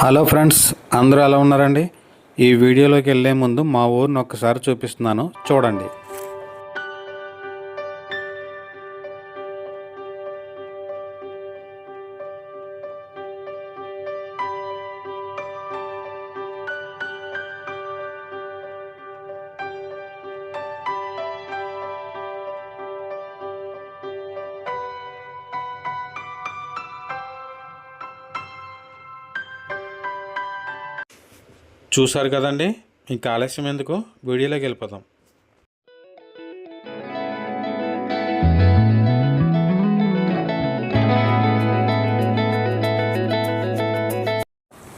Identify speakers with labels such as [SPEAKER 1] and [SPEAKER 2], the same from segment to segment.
[SPEAKER 1] Hello friends అందరూ ఎలా ఉన్నారండి? ఈ వీడియోలోకి వెళ్ళే ముందు మా ఊరిని ఒక్కసారి చూపిస్తున్నాను. చూడండి. చూసారు కదండి? ఇంకా ఆలస్యం ఎందుకు? వీడియోలోకి వెళ్ళిపోదాం.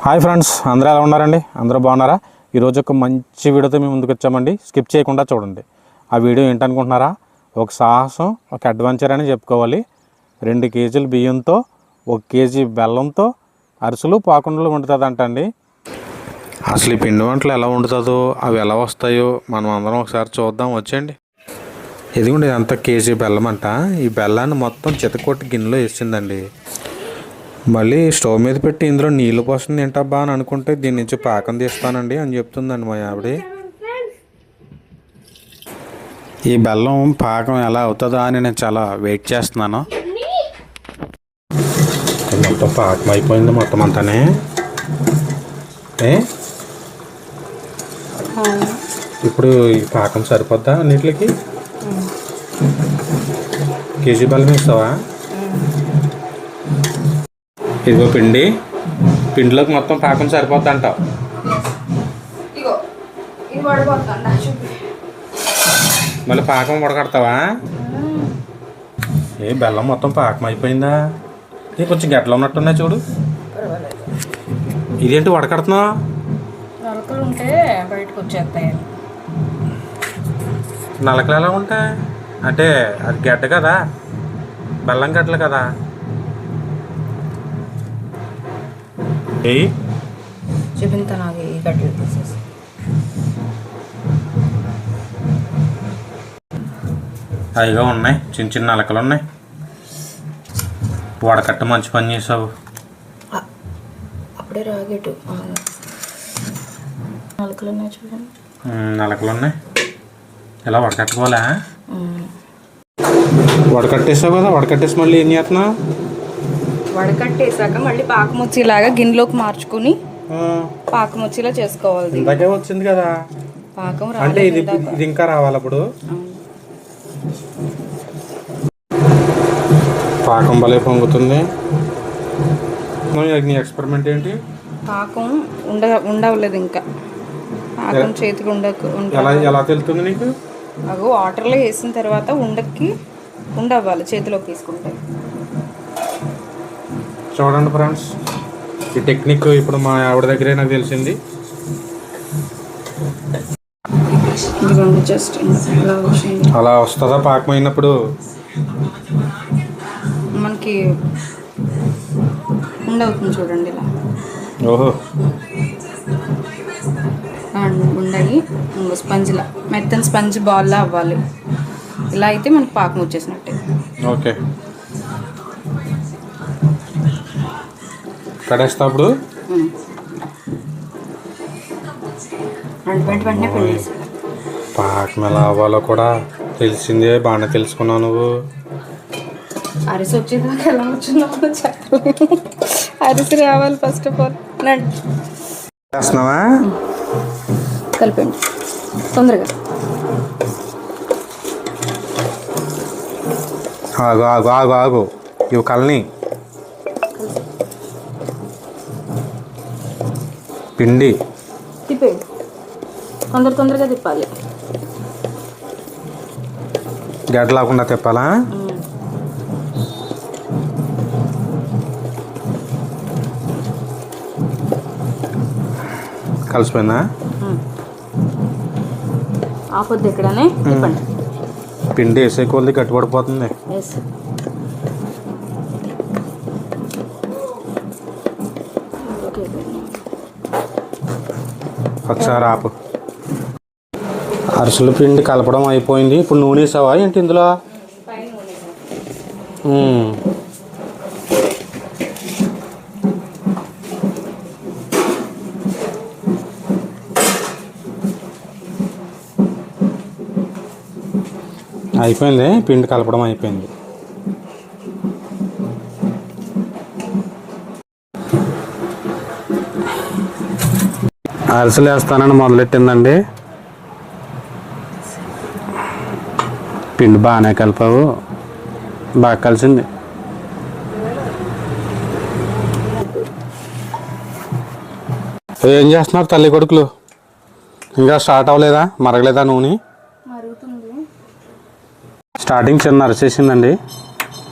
[SPEAKER 1] హాయ్ ఫ్రెండ్స్ అందరూ ఎలా ఉన్నారండి? అందరూ బాగున్నారా? ఈరోజు ఒక మంచి వీడియోతో మేము ముందుకు వచ్చామండి. స్కిప్ చేయకుండా చూడండి. ఆ వీడియో ఏంటనుకుంటున్నారా? ఒక సాహసం ఒక అడ్వెంచర్ అని చెప్పుకోవాలి. రెండు కేజీలు బియ్యంతో ఒక కేజీ బెల్లంతో అరిసెలు పాకుండలు వండుతుందంటండి. అసలు ఈ పిండి వంటలు ఎలా వండుతుందో అవి ఎలా వస్తాయో మనం అందరం ఒకసారి చూద్దాం. వచ్చేయండి. ఇదిగోండి ఇదంతా కేజీ బెల్లం అంట. ఈ బెల్లాన్ని మొత్తం చితకొట్టి గిన్నెలో వేసిందండి. మళ్ళీ స్టవ్ మీద పెట్టి ఇందులో నీళ్ళు పోస్తుంది. ఏంటబ్బా అని అనుకుంటే దీని నుంచి పాకం తీస్తానండి అని చెప్తుందండి మా ఆవిడ. ఈ బెల్లం పాకం ఎలా అవుతుందా అని నేను చాలా వెయిట్ చేస్తున్నాను. మొత్తం పాకం అయిపోయింది మొత్తం అంతానే. ఏ? ఇప్పుడు ఈ పాకం సరిపోద్దా అన్నిటికి కేజీ బెల్లం ఇస్తావా ఇదిగో పిండి. పిండిలోకి మొత్తం పాకం సరిపోద్ది అంటావు
[SPEAKER 2] ఇది
[SPEAKER 1] మళ్ళీ పాకం ఉడకడతావా ఏ బెల్లం మొత్తం పాకం అయిపోయిందా? ఏ కొంచెం గట్ల ఉన్నట్టున్నాయి చూడు. ఇదేంటి వడకడుతున్నావు
[SPEAKER 2] నలకలు ఉంటే బయటకు వచ్చేస్తాయి.
[SPEAKER 1] నలకలు ఎలా ఉంటాయి? అంటే అది గడ్డ కదా? బెల్లం గడ్డలు కదా? ఏయ్.
[SPEAKER 2] చూపింతా నాకు ఈ గడ్డలు తీసేసి.
[SPEAKER 1] ఉన్నాయి. చిన్న చిన్న నలకలు ఉన్నాయి. వడకట్ట మంచి పని చేసావు.
[SPEAKER 2] అప్పుడే రాగేటు. నలకలు ఉన్నాయి చూడండి.
[SPEAKER 1] నలకలు ఉన్నాయి ఇలా వడకట్టుకోవాలా. వడకట్టేసావు కదా వడకట్టేసి మళ్ళీ ఏం చేస్తున్నావు?
[SPEAKER 2] వడకట్టేసాక మళ్ళీ పాకం వచ్చేలాగా గిన్నెలోకి మార్చుకుని పాకం వచ్చేలా చేసుకోవాలి.
[SPEAKER 1] ఇందాకే వచ్చింది కదా.
[SPEAKER 2] పాకం
[SPEAKER 1] అంటే ఇది. ఇది ఇంకా రావాలి అప్పుడు. పాకం భలే పొంగుతుంది. మరి నీ ఎక్స్పెరిమెంట్ ఏంటి?
[SPEAKER 2] పాకం ఉండ ఉండవలేదు ఇంకా. పాకం చేతికి ఉండకు ఉండ
[SPEAKER 1] ఎలా ఎలా తెలుస్తుంది నీకు?
[SPEAKER 2] అగో వాటర్లో వేసిన తర్వాత ఉండకి ఉండవ్వాలి చేతిలోకి తీసుకుంటే.
[SPEAKER 1] చూడండి ఫ్రెండ్స్ ఈ టెక్నిక్ ఇప్పుడు మా ఆవిడ దగ్గరే నాకు తెలిసింది.
[SPEAKER 2] జస్ట్
[SPEAKER 1] అలా వస్తుందా పాకం అయినప్పుడు?
[SPEAKER 2] మనకి ఉండవుతుంది చూడండి ఇలా.
[SPEAKER 1] ఓహో.
[SPEAKER 2] ఉండయి. స్పంజ్లా మెత్తని స్పంజ్ బాల్లా అవ్వాలి. ఇలా అయితే మనకి పాకం వచ్చేసినట్టే.
[SPEAKER 1] ఓకే. కడేస్తా అప్పుడు?
[SPEAKER 2] ఉమ్. రెండు వెంట వెంటనే పెళ్ళేసి
[SPEAKER 1] పాకం ఎలా అవ్వాలో కూడా తెలిసిందే బాగానే తెలుసుకున్నావు నువ్వు.
[SPEAKER 2] అరిసి వచ్చేదాకా ఎలా వచ్చిందో అరిసి రావాలి ఫస్ట్ ఆఫ్ ఆల్
[SPEAKER 1] చేస్తున్నావా?
[SPEAKER 2] కలిపండి తొందరగా.
[SPEAKER 1] ఆగు ఆగు ఆగు ఆగు. ఇవి కల్ని పిండి.
[SPEAKER 2] తిప్పేయండి. తొందర తొందరగా తిప్పాలి.
[SPEAKER 1] గడ్డ లేకుండా తిప్పాలా కలిసిపోయిందా?
[SPEAKER 2] ఆపొద్దు తిప్పండి.
[SPEAKER 1] పిండి వేసే కొద్ది
[SPEAKER 2] ఓకే.
[SPEAKER 1] ఒకసారి ఆపు. అరిసెల పిండి కలపడం అయిపోయింది. ఇప్పుడు నూనె వేసావా? ఏంటి ఇందులో? అయిపోయింది పిండి కలపడం అయిపోయింది. అరిసెలు వేస్తానని మొదలెట్టిందండి. పిండి బాగానే కలిపావు. బాగా కలిసింది. ఏం చేస్తున్నారు తల్లి కొడుకులు? ఇంకా స్టార్ట్ అవ్వలేదా? మరగలేదా నూనె? స్టార్టింగ్ చిన్న అరిసేసిందండి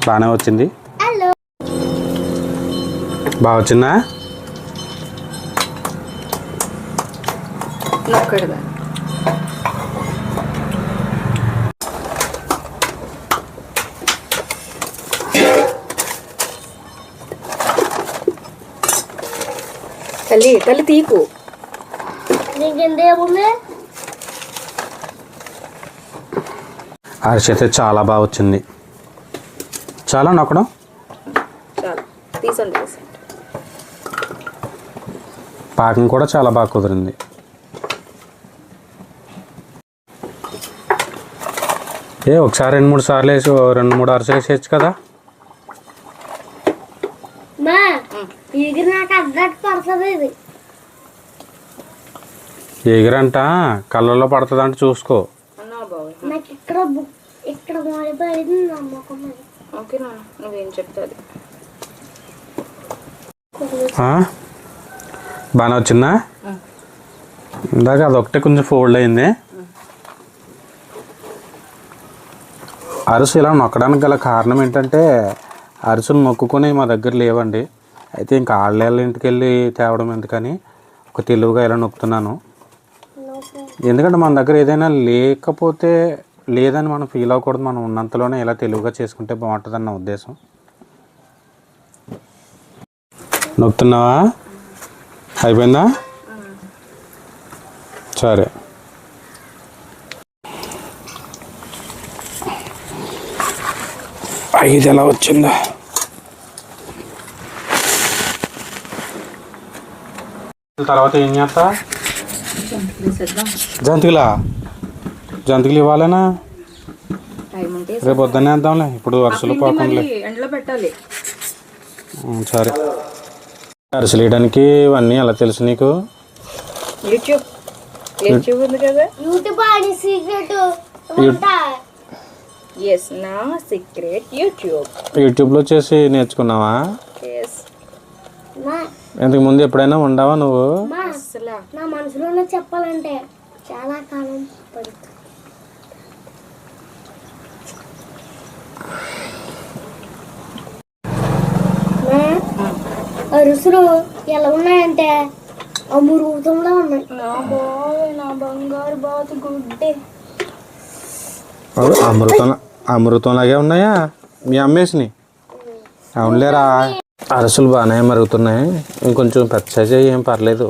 [SPEAKER 1] బాగానే వచ్చింది. బాగా వచ్చిందా?
[SPEAKER 2] తల్లి తల్లి తీకు.
[SPEAKER 3] నీకెందేముంది
[SPEAKER 1] అరిసి అయితే చాలా బాగా వచ్చింది. చాలా నొక్కడం? పాకం కూడా చాలా బాగా కుదిరింది. ఏ ఒకసారి రెండు మూడు సార్లు వేసి రెండు మూడు అరసలు వేసేయచ్చు కదా?
[SPEAKER 3] మా ఇది నాకు అద్దట్టు పడుతుంది ఇది.
[SPEAKER 1] ఎగిరంట కళ్ళల్లో పడుతుందంట చూసుకో.
[SPEAKER 3] అది.
[SPEAKER 2] ఓకే నా నువ్వేం చెప్తాది.
[SPEAKER 1] ఆ? బాగానే వచ్చిందా? ఇందాక అదొకటే కొంచెం ఫోల్డ్ అయింది. అరుసు ఇలా నొక్కడానికి గల కారణం ఏంటంటే అరుసులు నొక్కుకొని మా దగ్గర లేవండి. అయితే ఇంకా ఆళ్ళ ఇంటికి వెళ్ళి తేవడం ఎందుకని ఒక తెలుగుగా ఇలా నొక్కుతున్నాను. ఎందుకంటే మన దగ్గర ఏదైనా లేకపోతే లేదని మనం ఫీల్ అవ్వకూడదు. మనం ఉన్నంతలోనే ఇలా తెలుగుగా చేసుకుంటే బాగుంటుందని నా ఉద్దేశం. నొక్కుతున్నావా? అయిపోయిందా? సరే. ఐదు ఎలా వచ్చిందా? తర్వాత ఏం చేస్తా? జంతికలా జంతికలు ఇవ్వాలనా? రేపు వద్దనే వేద్దాంలే ఇప్పుడు అరిసెలు పోకుండా
[SPEAKER 2] ఎండలో పెట్టాలి.
[SPEAKER 1] ఉం, సరే. అరిసెలు వేయడానికి ఇవన్నీ ఎలా తెలుసు నీకు?
[SPEAKER 2] యూట్యూబ్. యూట్యూబ్ ఉంది కదా?
[SPEAKER 3] యూట్యూబ్ అని సీక్రెట్ ఉంటా.
[SPEAKER 2] ఎస్ నా సీక్రెట్ యూట్యూబ్.
[SPEAKER 1] యూట్యూబ్లో చేసి నేర్చుకున్నావా? ఇంతకు ముందు ఎప్పుడైనా ఉండవా నువ్వు?
[SPEAKER 3] నా చెప్పాలంటే చాలా కాలం పడుతుంది. మా, అరుసులు ఎలా ఉన్నాయంటే? అమృతంలో ఉన్నాయి.
[SPEAKER 2] నా నా బంగారు బాతు గుడ్డే.
[SPEAKER 1] అమృతం అమృతంలాగే ఉన్నాయా? మీ అమ్మేసిని? అవునులేరా? అరసులు బాగానే మరుగుతున్నాయి. ఇంకొంచెం పెద్ద సైజ్ ఏం పర్లేదు.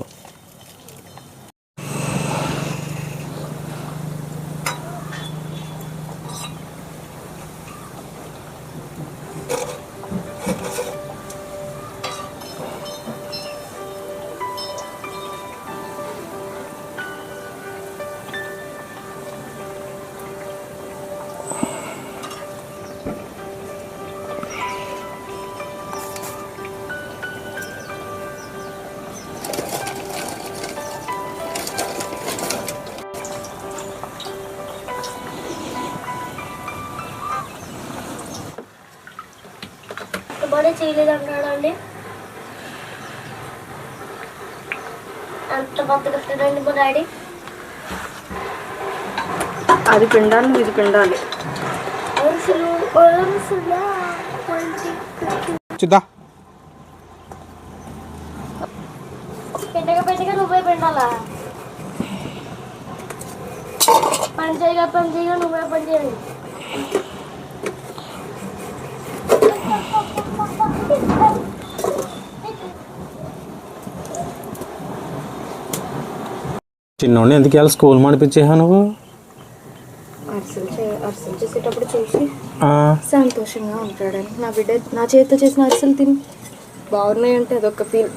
[SPEAKER 3] చేయలేదు అంటాడు అండి అంత బతకట్టడండి మా డాడీ.
[SPEAKER 2] అది పిండాలి ఇది పిండాలి.
[SPEAKER 1] చిద్దా?
[SPEAKER 3] పెట్టగా పెట్టగా నువ్వే పెట్టాలా పని చేయగా పని చేయగా నువ్వే పని చేయాలి
[SPEAKER 1] చిన్నోడిని ఎందుకు వెళ్ళి స్కూల్ మడిపించేహా నువ్వు?
[SPEAKER 2] అరిసెలు చేసేటప్పుడు చూసి
[SPEAKER 1] ఆ,
[SPEAKER 2] సంతోషంగా ఉంటాడని. నా బిడ్డ నా చేతితో చేసిన అరిసెలు తిని బాగున్నాయంటే అదొక ఫీల్.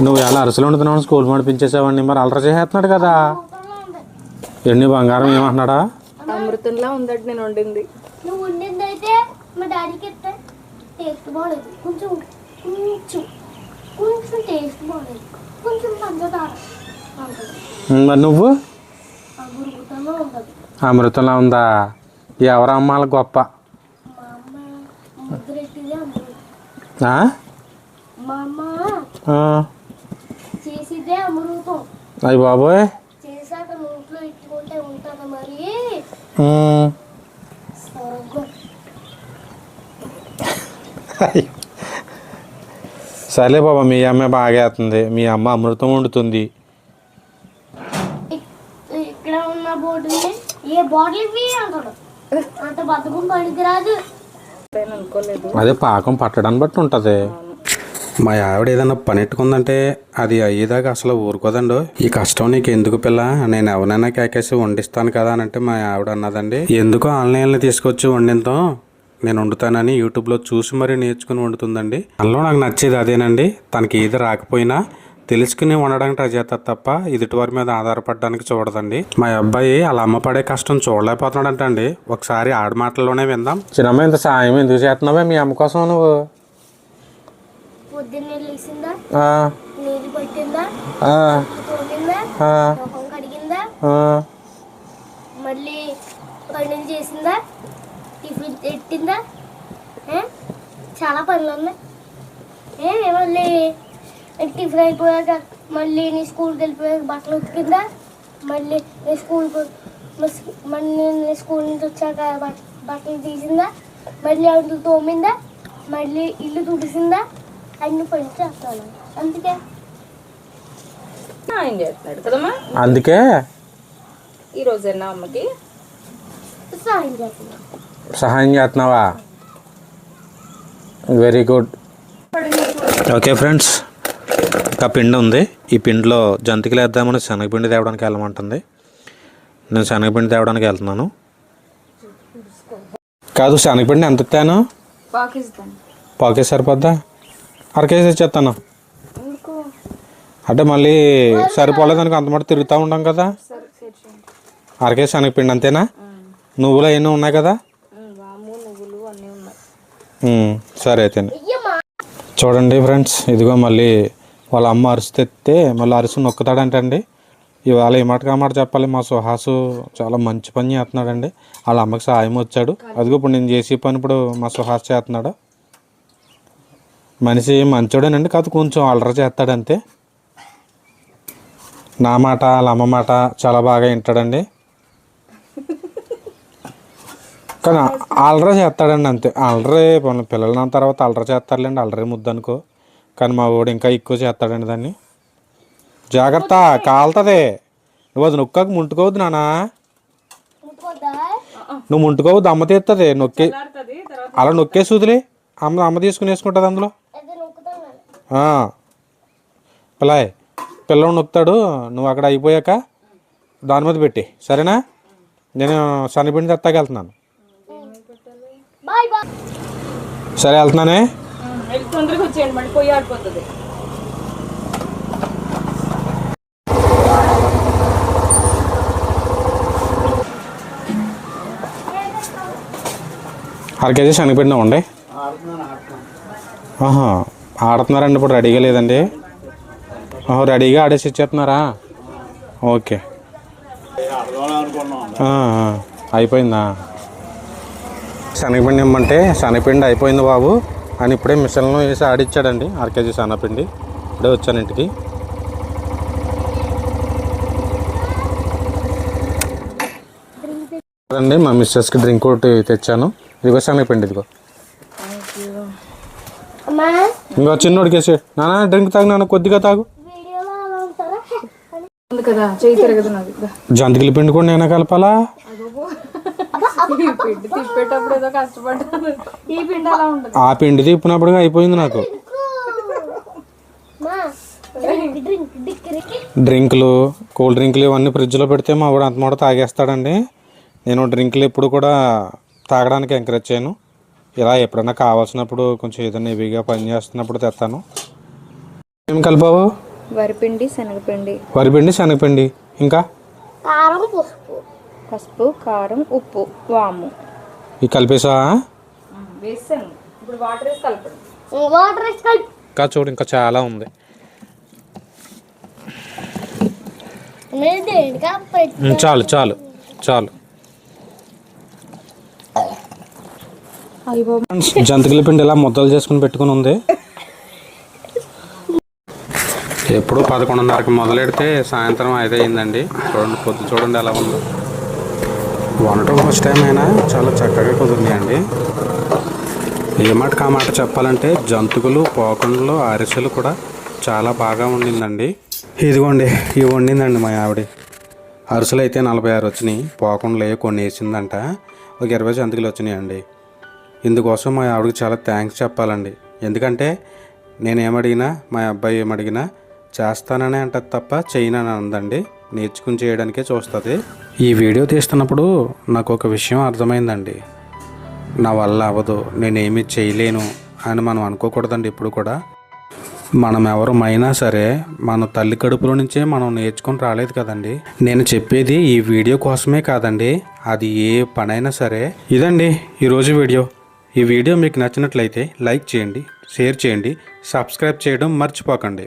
[SPEAKER 1] నువ్వు ఎలా అరసలు వండుతున్నావు స్కూల్ మడిపించేసావండి మరి అలర చేసేస్తున్నాడు కదా. ఎన్ని బంగారం ఏమంటున్నాడా?
[SPEAKER 2] అమృతంలా ఉందట నేను వండింది.
[SPEAKER 3] నువ్వు వండింది అయితే మా డాడీకి ఇస్తే టేస్ట్ బాగలేదు కొంచెం కొంచెం కొంచెం టేస్ట్ బాగలేదు కొంచెం పంచదార
[SPEAKER 1] మరి నువ్వు? అమృతంలా ఉందా? ఎవరు అమ్మాల గొప్ప అయ్య బాబోయ్. సర్లే బాబా మీ అమ్మ బాగా వేస్తుంది మీ అమ్మ అమృతం వండుతుంది.
[SPEAKER 3] ఉన్న బోర్డుని ఏ బాటిల్ ఇవి అంటాడు అంత బతుకం పనికి రాదు
[SPEAKER 2] నేను అనుకోలేదు.
[SPEAKER 1] అదే పాకం పట్టడాన్ని బట్టి ఉంటుంది. మా ఆవిడ ఏదైనా పని ఎట్టుకుందంటే అది అయ్యేదాకా అసలు ఊరుకోదండు. ఈ కష్టం నీకు ఎందుకు పిల్ల? నేను ఎవరైనా కేకేసి వండిస్తాను కదా అని అంటే మా ఆవిడ అన్నదండి. ఎందుకు ఆన్లైన్లో తీసుకొచ్చి వండిస్తాం నేను వండుతానని యూట్యూబ్లో చూసి మరీ నేర్చుకుని వండుతుందండి. అందులో నాకు నచ్చేది అదేనండి. తనకి ఏది రాకపోయినా తెలుసుకుని వండడానికి ట్రై చేస్తారు తప్ప ఎదుటివారి మీద ఆధారపడడానికి చూడదండి. మా అబ్బాయి అలా అమ్మ పడే కష్టం చూడలేకపోతున్నాడంట అండి. ఒకసారి ఆడ మాటల్లోనే విందాం. చిన్నమ్మ ఇంత సాయం ఎందుకు చేస్తున్నావే? మీ అమ్మ కోసం నువ్వు.
[SPEAKER 3] మళ్ళీ చేసిందా? టిఫిన్ పెట్టిందా? చాలా పనులు ఉన్నాయి. ఏ మళ్ళీ టిఫిన్ అయిపోయాక మళ్ళీ నీ స్కూల్కి వెళ్ళిపోయాక బట్టలు ఉతికిందా? మళ్ళీ నీ స్కూల్ మళ్ళీ నీ స్కూల్ నుంచి వచ్చాక బట్- బట్టలు తీసిందా? మళ్ళీ అంట్లు తోమిందా? మళ్ళీ ఇల్లు తుడిసిందా? అన్ని పనులు చేస్తాను. అందుకే.
[SPEAKER 2] ఆయన చేస్తున్నాడు కదమ్మా?
[SPEAKER 1] అందుకే.
[SPEAKER 2] ఈ రోజైనా అమ్మకి?
[SPEAKER 3] సాయం చేస్తున్నాను
[SPEAKER 1] సహాయం చేస్తున్నావా? వెరీ గుడ్ ఓకే ఫ్రెండ్స్ ఇంకా పిండి ఉంది. ఈ పిండిలో జంతికలు వేద్దామని శనగపిండి తేవడానికి వెళ్ళమంటుంది. నేను శనగపిండి తేవడానికి వెళ్తున్నాను. కాదు శనగపిండి ఎంత ఇస్తాను? పాకేజ్ సరిపోద్దా? అరకేసి ఇచ్చేస్తాను.
[SPEAKER 2] ఎందుకు?
[SPEAKER 1] అంటే మళ్ళీ సరిపోలేదానికి అంత మాట తిరుగుతూ ఉంటాం కదా.
[SPEAKER 2] చేయండి.
[SPEAKER 1] అరకేసి శనగపిండి అంతేనా? నువ్వులు అవన్నీ ఉన్నాయి కదా? సరే అయితే. చూడండి ఫ్రెండ్స్ ఇదిగో మళ్ళీ వాళ్ళ అమ్మ అరుసు తెస్తే మళ్ళీ అరుసు నొక్కుతాడంటండి. ఇవాళ ఈ మాట కామాట చెప్పాలి. మా సుహాసు చాలా మంచి పని చేస్తున్నాడండి. వాళ్ళ అమ్మకి సాయం వచ్చాడు. అదిగో ఇప్పుడు నేను చేసే పని ఇప్పుడు మా సుహాస్ చేస్తున్నాడు. మనిషి మంచోడేనండి. కాదు కొంచెం అలర చేస్తాడంతే. నా మాట వాళ్ళ అమ్మ మాట చాలా బాగా వింటాడండి. కానీ అలరా చేస్తాడండి అంతే. అలరే పిల్లలు నా తర్వాత అల్లరి చేస్తారులేండి. అలరే ముద్దనుకో. కానీ మా వాడు ఇంకా ఎక్కువ చేస్తాడండి దాన్ని. జాగ్రత్త కాలుతుంది. నువ్వు అది నొక్కకు ముట్టుకోవద్దు నానా నువ్వు ముట్టుకోవద్దు అమ్మ తీస్తుంది నొక్కి. అలా నొక్కేసి వదిలే అమ్మ అమ్మ తీసుకుని వేసుకుంటుంది అందులో.
[SPEAKER 3] అది నొక్కుతాను
[SPEAKER 1] ఆ. పిల్లాయ్ పిల్లడు నొక్కుతాడు నువ్వు అక్కడ అయిపోయాక దాని మీద పెట్టి. సరేనా? నేను శనిపిండి తెత్తాకి వెళ్తున్నాను
[SPEAKER 3] బాయ్ బాయ్.
[SPEAKER 1] సరే వెళ్తున్నానే?
[SPEAKER 2] వెళ్ళి తొందరగా వచ్చేయండి మళ్ళీ పోయి ఆడిపోతుంది
[SPEAKER 1] అర కేజీ శనగపిండి ఉండే ఆహా ఆడుతున్నారండి ఇప్పుడు రెడీగా లేదండి. రెడీగా ఆడేసి ఇచ్చేస్తున్నారా? ఓకే. అయిపోయిందా? శనగపిండి ఇమ్మంటే శనగపిండి అయిపోయింది బాబు. అని ఇప్పుడే మిషన్లో వేసి ఆడిచ్చాడండి అర కేజీ శనగపిండి ఇప్పుడే వచ్చాను ఇంటికి. అండి మా మిస్సెస్కి డ్రింక్ ఒకటి తెచ్చాను. ఇదిగో శనగపిండి ఇదిగో.
[SPEAKER 3] అమ్మా.
[SPEAKER 1] ఇంకో చిన్నోడికి వేసి నాన్న డ్రింక్ తాగు నాన్న కొద్దిగా తాగు. జంతికల పిండి కూడా నేను కలపాలా?
[SPEAKER 2] ఈ పిండి తిప్పేటప్పుడు ఏదో కష్టపడ్డాను. ఈ పిండి అలా ఉంటుంది
[SPEAKER 1] ఆ పిండి తిప్పినప్పుడు అయిపోయింది నాకు.
[SPEAKER 3] మా డ్రింక్ డ్రింక్ డిక్కరికి
[SPEAKER 1] డ్రింకులు కూల్ డ్రింకులు ఇవన్నీ ఫ్రిడ్జ్లో పెడితే మా వాడు అంత మాట తాగేస్తాడండి. నేను డ్రింకులు ఎప్పుడు కూడా తాగడానికి ఎంకరేజ్ చేయను. ఇలా ఎప్పుడైనా కావాల్సినప్పుడు కొంచెం ఏదైనా హెవీగా పని చేస్తున్నప్పుడు తెస్తాను. ఏం కలిపావు?
[SPEAKER 2] వరిపిండి శనగపిండి.
[SPEAKER 1] వరిపిండి శనగపిండి. ఇంకా?
[SPEAKER 3] కారం పసుపు.
[SPEAKER 2] పసుపు కారం ఉప్పు వాము.
[SPEAKER 1] ఇవి కలిపేసావా
[SPEAKER 2] వేసాను ఇప్పుడు వాటర్ వేసి కలపడం.
[SPEAKER 3] వాటర్ వేసి కలిపి
[SPEAKER 1] ఇంకా చూడు ఇంకా చాలా ఉంది. చాలు చాలు చాలు.
[SPEAKER 2] అయ్యో.
[SPEAKER 1] జంతికల పిండి ఇలా ముద్దలు చేసుకుని పెట్టుకుని ఉంది? ఎప్పుడు పదకొండున్నరకి మొదలెడితే సాయంత్రం ఐదు అయిందండి చూడండి పొద్దు చూడండి ఎలా ఉందో. వండటం ఫస్ట్ టైం అయినా చాలా చక్కగా కుదిరినాయండి ఏ మాట కా మాట చెప్పాలంటే జంతుకులు పోకండ్లు అరిసెలు కూడా చాలా బాగా వండిందండి. ఇదిగోండి ఇవి వండిందండి మా ఆవిడ. అరిసెలు అయితే నలభై ఆరు వచ్చినాయి పోకండ్లు కొన్ని వేసిందంట ఒక ఇరవై జంతికలు వచ్చినాయి అండి ఇందుకోసం మా ఆవిడకి చాలా థ్యాంక్స్ చెప్పాలండి. ఎందుకంటే నేను ఏమడిగినా మా అబ్బాయి ఏమడిగినా చేస్తాననే అంటది తప్ప చేయనని అందండి నేర్చుకుని చేయడానికే చూస్తుంది. ఈ వీడియో తీస్తున్నప్పుడు నాకు ఒక విషయం అర్థమైందండి. నా వల్ల అవ్వదు నేనేమి చేయలేను అని మనం అనుకోకూడదండి ఇప్పుడు కూడా. మనం ఎవరమైనా సరే మన తల్లి కడుపులో నుంచే మనం నేర్చుకుని రాలేదు కదండి. నేను చెప్పేది ఈ వీడియో కోసమే కాదండి అది ఏ పనైనా సరే. ఇదండి ఈరోజు వీడియో. ఈ వీడియో మీకు నచ్చినట్లయితే లైక్ చేయండి షేర్ చేయండి సబ్స్క్రైబ్ చేయడం మర్చిపోకండి.